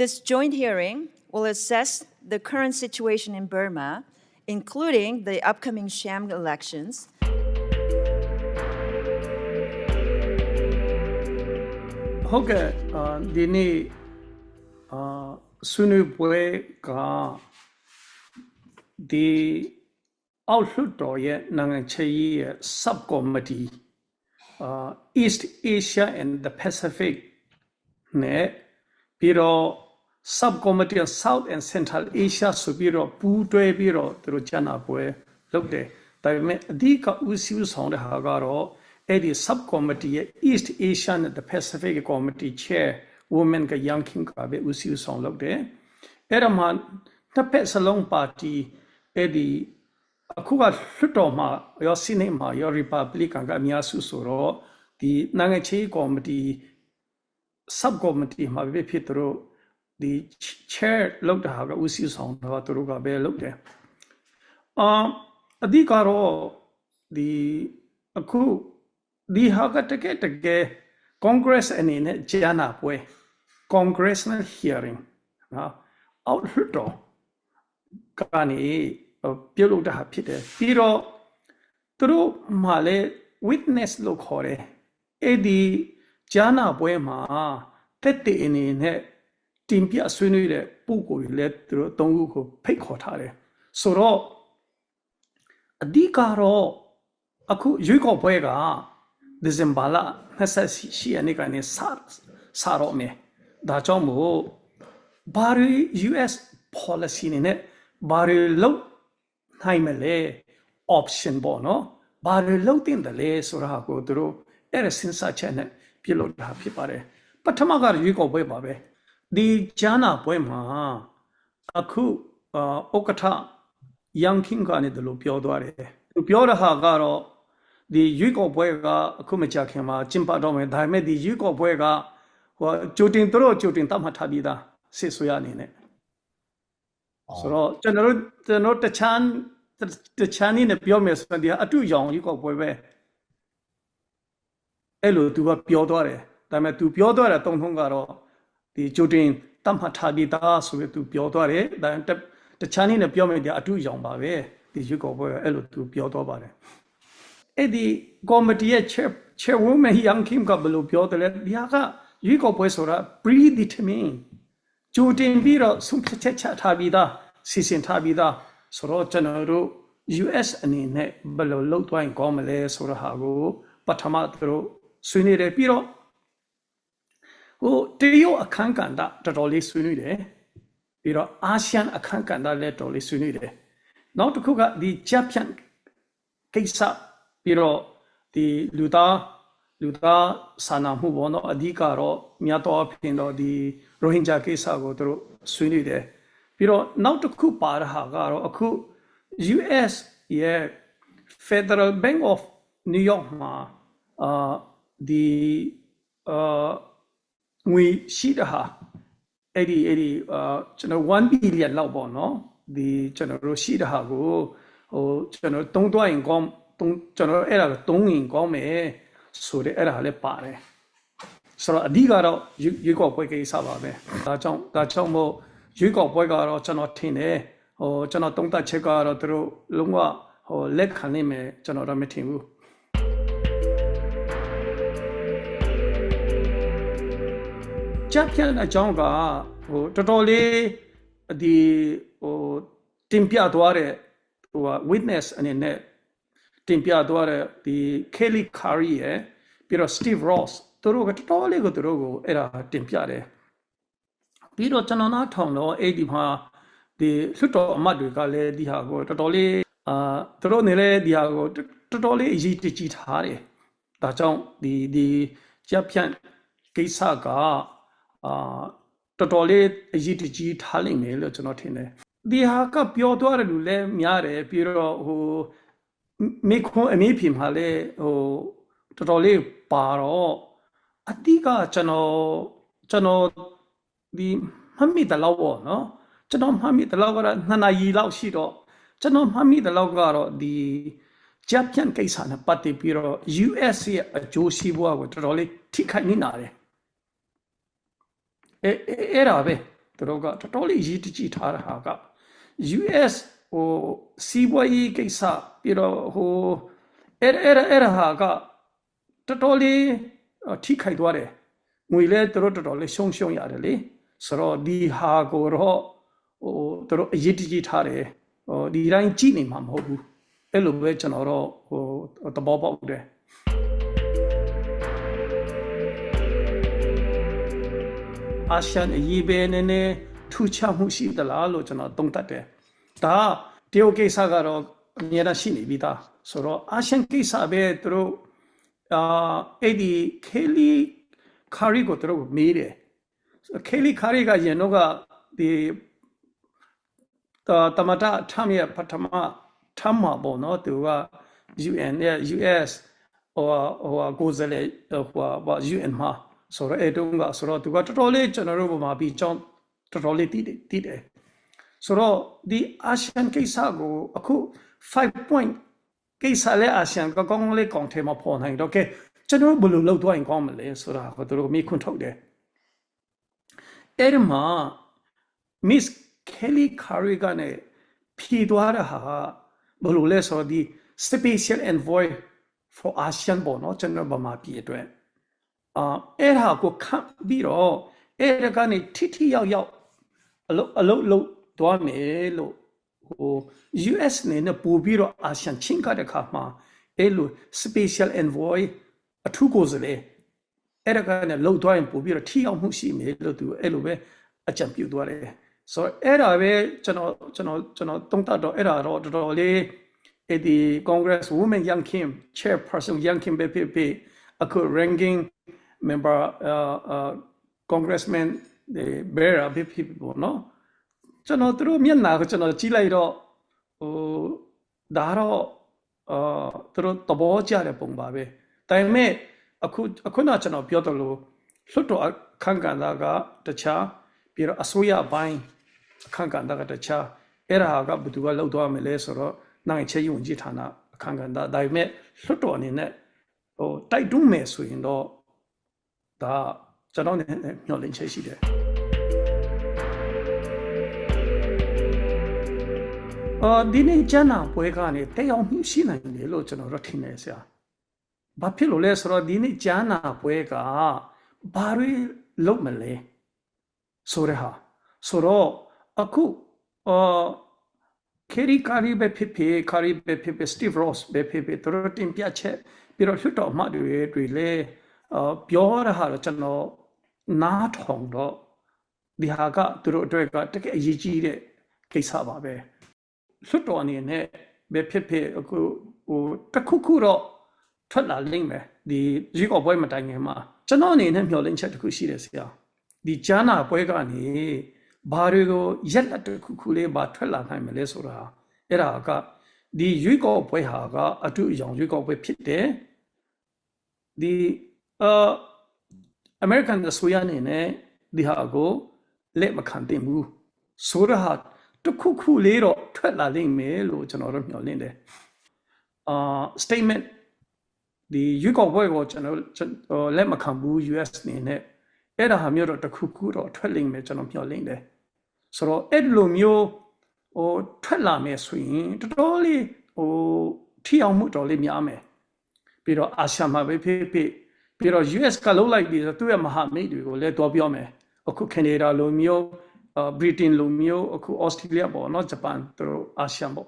This joint hearing will assess the current situation in Burma, including the upcoming sham elections, ဟုတ်ကဲ့အာဒီနေ့အာဆွေးနွေးပွဲကဒီအောက်လွှတ်တော်ရဲ့နိုင်ငံခြားရေးရဲ့ subcommittee အာ East Asia and the Pacific နဲ့ပြီးတော့ subcommittee of South and Central Asia ဆိုပြီးတော့ပူးတွဲပြီးတော့သူတို့ကျန်တာပွဲလုပ်တယ်ဒါပေမဲ့အဓိကဦးစီးဆောင်တဲ့ဟာကတော့အဲ့ဒီ subcommittee ရဲ့ East Asia နဲ့ the Pacific Committee Chair Women က Yang King ကပဲဦးစီးဆောင်လုပ်တယ်အဲ့ဒါမှတစ်ဖက်စလုံးပါတီအဲ့ဒီအခုကလွှတ်တော်မှာရောစီနေမှာရော Republican ကအများစုဆိုတော့ဒီနိုင်ငံခြားရေးကော်မတီ sub committee မှာပဲဖြစ်သူတို့ ဒီ chair လောက်တာကဦးစီးဆောင်တော့သူတို့ကပဲလုပ်တယ်အာအဓိကတော့ဒီအခုဒီဟာကတကယ်တကယ် congress အနေနဲ့ကြားနာပွဲ congressional hearing နော်အောက်လွှတ်တော်ကနေပြုတ်လို့တာဖြစ်တယ်ပြီးတော့သူတို့မှလည်း witness လို့ခေါ်တယ်အဲ့ဒီကြားနာပွဲမှာတက်တဲ့အနေနဲ့ တင်ပြဆွေးနွေးတဲ့ပုံကိုယ်တွေလည်းသူတို့သုံးခုကိုဖိတ်ခေါ်ထားတယ်ဆိုတော့အဓိကတော့အခုရွေးကောက်ပွဲကဒီဇင်ဘာလ28ရက်နေ့ကနေစစတော့မယ်ဒါကြောင့်မို့ဘာရီ US policy နေနဲ့ဘာရီလုံးနိုင်မလဲ option ပေါ့နော်ဘာတွေလုံးတင်တယ်လဲဆိုတာကိုသူတို့အဲ့ဒါစဉ်းစားချက်နဲ့ပြုလုပ်တာဖြစ်ပါတယ်ပထမကရွေးကောက်ပွဲပါပဲ ဒီဂျာနာပွဲမှာအခုအာဥက္ကဋ္ဌယန်ကင်းကနေတယ်လို့ပြောသွားတယ်သူပြောတဲ့ဟာကတော့ဒီရွေးကောက်ပွဲကအခုမကြခင်မှာကျင်းပတော့မယ်ဒါပေမဲ့ဒီရွေးကောက်ပွဲကဟိုကြိုတင်သူတို့ကြိုတင်တတ်မှတ်ထားပြီးသားစစ်ဆိုရအနေနဲ့ဆိုတော့ကျွန်တော်တို့ကျွန်တော်တချမ်းတချမ်းနေပြောမယ်ဆိုတော့ဒီအတူရောင်ရွေးကောက်ပွဲပဲအဲ့လိုသူကပြောသွားတယ်ဒါပေမဲ့သူပြောသွားတဲ့တုံ့ထုံးကတော့ ဒီကြိုတင်တတ်မှတ်ထားပြီးသားဆိုပြီးသူပြောသွားတယ်ဒါပေမဲ့တချမ်းနေပြောမယ်ဒီအတူရောင်ပါပဲဒီရွေးကောက်ပွဲကအဲ့လိုသူပြောသွားပါတယ်အဲ့ဒီကော်မတီရဲ့ chair chairwoman Yang Kim ကဘယ်လိုပြောတယ်လဲဒီဟာကရွေးကောက်ပွဲဆိုတာ predetermined ကြိုတင်ပြီးတော့ဆုံးဖြတ်ချက်ချထားပြီးသားစီစဉ်ထားပြီးသားဆိုတော့ကျွန်တော်တို့ US အနေနဲ့ဘယ်လိုလုပ်သွားရင်ကောင်းမလဲဆိုတော့ဟာကိုပထမသူတို့ဆွေးနွေးတယ်ပြီးတော့ ဟိုတရုတ်အခန်းကဏ္ဍတော်တော်လေးဆွေးနွေးတယ်ပြီးတော့အာဆီယံအခန်းကဏ္ဍလည်းတော်လေးဆွေးနွေးတယ်နောက်တစ်ခုကဒီဂျပန်ကိစ္စပြီးတော့ဒီလူသားလူသားစာနာမှုပေါ့နော်အဓိကတော့မြတ်တော်အဖြစ်တော့ဒီရိုဟင်ဂျာကိစ္စကိုသူတို့ဆွေးနွေးတယ်ပြီးတော့နောက်တစ်ခုပါတဲ့ဟာကတော့အခု US ရဲ့ Federal Bank of New York မှာအာဒီအာ ငွေရှိတဲ့ဟာအဲ့ဒီအဲ့ဒီအာကျွန်တော်1 billion လောက်ပေါ့နော်ဒီကျွန်တော်တို့ရှိတဲ့ဟာကိုဟိုကျွန်တော်တုံးသွားရင်ကောင်းတုံးကျွန်တော်အဲ့ဒါကိုတုံးရင်ကောင်းမယ်ဆိုတဲ့အဲ့ဒါလည်းပါတယ်ဆိုတော့အဓိကတော့ရွေးကောက်ပွဲကိစ္စပါပဲဒါကြောင့်ဒါကြောင့်မို့ရွေးကောက်ပွဲကတော့ကျွန်တော်ထင်တယ်ဟိုကျွန်တော်တုံးသက်ချက်ကတော့သူတို့လုံးဝဟိုလက်ခံနိုင်မယ်ကျွန်တော်တော့မထင်ဘူး ကြက်ပြန်အကြောင်းကဟိုတော်တော်လေးဒီဟိုတင်ပြသွားတဲ့ဟို witness အနေနဲ့တင်ပြသွားတဲ့ဒီ Kelly Curry ရဲ့ပြီးတော့ Steve Ross သူတို့ကတော်တော်လေးကိုသူတို့ကိုအဲ့ဒါတင်ပြတယ်ပြီးတော့ကျွန်တော်နားထောင်တော့အဲ့ဒီမှာဒီလွှတ်တော်အမတ်တွေကလည်းဒီဟာကိုတော်တော်လေးအာသူတို့နေလဲဒီဟာကိုတော်တော်လေးအရေးတကြီးထားတယ်ဒါကြောင့်ဒီဒီကြက်ဖြန့်ကိစ္စက အာတော်တော်လေးအရေးတကြီးထားနိုင်မယ်လို့ကျွန်တော်ထင်တယ်ဒီဟာကပြောသွားတယ်လို့လည်းများတယ်ပြီးတော့ဟိုမိခွန်းအမေးဖြေမှာလည်းဟိုတော်တော်လေးပါတော့အတိကကျွန်တော်ကျွန်တော်ဒီမှတ်မိတယ်လို့ပေါ့နော်ကျွန်တော်မှတ်မိတယ်လို့ကတော့နှစ်နာရီလောက်ရှိတော့ကျွန်တော်မှတ်မိတယ်လို့ကတော့ဒီဂျပန်ကိစ္စနဲ့ပတ်သက်ပြီးတော့ US ရဲ့အကျိုးစီးပွားကိုတော်တော်လေးထိခိုက်နေတာတယ် အဲအဲ့ဒါပဲသူတို့ကတော်တော်လေးရည်တည်ထားတာဟာက US ဟိုစီးပွားရေးကိစ္စပြီးတော့ဟိုအဲ့အဲ့အဲ့ဒါဟာကတော်တော်လေးထိခိုက်သွားတယ်ငွေလဲသူတို့တော်တော်လေးရှုံရှုံရတယ်လေဆိုတော့ဒီဟာကိုတော့ဟိုသူတို့အရေးတကြီးထားတယ်ဟိုဒီတိုင်းကြည့်နေမှာမဟုတ်ဘူးအဲ့လိုပဲကျွန်တော်တော့ဟိုသဘောပေါက်တယ် အာရှန်အရေးပဲနည်းနည်းထူးခြားမှုရှိသလားလို့ကျွန်တော်သုံးသပ်တယ်။ဒါတရုတ်ကိစ္စကတော့အများကြီးရှိနေပြီသားဆိုတော့အာရှန်ကိစ္စပဲသူတို့အာအဲ့ဒီခေလီခါရီကိုသူတို့မေးတယ်။ခေလီခါရီကရင်တော့ကဒီတာတမတာထမ်းရဲ့ပထမထမ်းမှာပေါ့နော်သူက UN ရဲ့ US ဟိုဟိုကိုယ်စားလှယ်ဟိုဘာ UN မှာ ဆိုတော့အဲ့တုန်းကဆိုတော့သူကတော်တော်လေးကျွန်တော်တို့ဗမာပြည်ကြောင်းတော်တော်လေးတည်တယ်တည်တယ်ဆိုတော့ဒီအာရှန်ကိစ္စကိုအခု5 point ကိစ္စလဲအာရှန်ကကောင်းလေးကောင်းထဲမှာပေါ်နိုင်တော့ကဲကျွန်တော်ဘယ်လိုလုပ်သွားရင်ကောင်းမလဲဆိုတာကိုသူတို့မိခွန်းထုတ်တယ်အဲ့ဒီမှာ Miss Kelly Curry ကနေဖြေသွားတာဟာဘယ်လိုလဲဆိုတော့ဒီ special envoy for ASEAN ပေါ့နော်ကျွန်တော်ဗမာပြည်အတွက် အာအဲ့ဒါကိုခန့်ပြီးတော့အဲ့ဒါကနေထိထိရောက်ရောက်အလုပ်အလုပ်လုပ်သွားမယ်လို့ဟို US နေနဲ့ပို့ပြီးတော့ ASEAN ချင်းကတဲ့ခါမှာအဲ့လို special envoy အထူးကိုယ်စားလှယ်အဲ့ဒါကလည်းလှုပ်သွားရင်ပို့ပြီးတော့ထိရောက်မှုရှိမယ်လို့သူအဲ့လိုပဲအကြံပြုသွားတယ်ဆိုတော့အဲ့ဒါပဲကျွန်တော်ကျွန်တော်ကျွန်တော်တုံးတတော့အဲ့ဒါတော့တော်တော်လေးအဲ့ဒီ Congress Women Young Kim Chairperson Young Kim ပဲဖြစ်ဖြစ်အခု ranking member uh, uh, congressman ဒီဘယ်ရာဖြစ်ဖြစ်ပေါ့နော်ကျွန်တော်သူတို့မျက်နှာကိုကျွန်တော်ကြည့်လိုက်တော့ဟိုဒါတော့အာသူတို့သဘောကျတဲ့ပုံပါပဲဒါပေမဲ့အခုအခုနကျွန်တော်ပြောသလိုလွတ်တော်အခန့်ကဏ္ဍကတခြားပြီးတော့အစိုးရပိုင်းအခန့်ကဏ္ဍကတခြားအဲ့ဒါကဘယ်သူကလောက်သွားမယ်လဲဆိုတော့နိုင်ငံခြားရေးဝန်ကြီးဌာနအခန့်ကဏ္ဍဒါပေမဲ့လွတ်တော်အနေနဲ့ဟိုတိုက်တွန်းမယ်ဆိုရင်တော့ ဒါကျွန်တော်နဲ့မျှော်လင့်ချက်ရှိတယ်အော်ဒီနေ့ကျန်းနာပွဲကနေတက်ရောက်မှုရှိနိုင်တယ်လို့ကျွန်တော်တို့ထင်နေဆရာ။ဘာဖြစ်လို့လဲဆိုတော့ဒီနေ့ကျန်းနာပွဲကဘာတွေလုပ်မလဲဆိုရဟာဆိုတော့အခုအော်ခေရီကာရီပဲဖြစ်ဖြစ်ကာရီပဲဖြစ်ဖြစ်စတီဗ်ရော့စ်ပဲဖြစ်ဖြစ်သူတို့တင်ပြချက်ပြီးတော့လွှတ်တော်အမှတ်တွေတွေလည်း အော်ပြောရတာတော့ကျွန်တော်နားထောင်တော့ဒီဟာကသူတို့အတွက်ကတကယ်အရေးကြီးတဲ့ကိစ္စပါပဲလွှတ်တော်အနေနဲ့ပဲဖြစ်ဖြစ်အခုဟိုတစ်ခုခုတော့ထွက်လာလိမ့်မယ်ဒီရွေးကောက်ပွဲမတိုင်ခင်မှာကျွန်တော်အနေနဲ့မျှော်လင့်ချက်တစ်ခုရှိတယ်ဆရာဒီဂျာနာပွဲကနေဘာတွေကိုရက်လက်တစ်ခုခုလေးဘာထွက်လာနိုင်မလဲဆိုတာအဲ့ဒါကဒီရွေးကောက်ပွဲဟာကအတူအယောင်ရွေးကောက်ပွဲဖြစ်တယ်ဒီ အာ American အစိုးရအနေနဲ့ဒီဟာကိုလက်မခံသင့်ဘူးဆိုတော့ဟာတစ်ခုခုလေးတော့ထွက်လာလိမ့်မယ်လို့ကျွန်တော်တို့မျှော်လင့်တယ်အာ statement ဒီရွေးကောက်ပွဲကိုကျွန်တော်ဟိုလက်မခံဘူး US အနေနဲ့အဲ့ဒါဟာမျိုးတော့တစ်ခုခုတော့ထွက်လိမ့်မယ်ကျွန်တော်မျှော်လင့်တယ်ဆိုတော့အဲ့လိုမျိုးဟိုထွက်လာမယ်ဆိုရင်တော်တော်လေးဟိုထိအောင်မှုတော်လေးများမယ်ပြီးတော့အာရှမှာပဲဖြစ်ဖြစ် ပြီးတော့ US ကလုံးလိုက်ပြီးတော့သူ့ရဲ့မဟာမိတ်တွေကိုလည်းတော်ပြောမယ်အခုကနေဒါလိုမျိုးအာဗြိတိန်လိုမျိုးအခုဩစတြေးလျပေါ့နော်ဂျပန်သူတို့အာရှပေါ့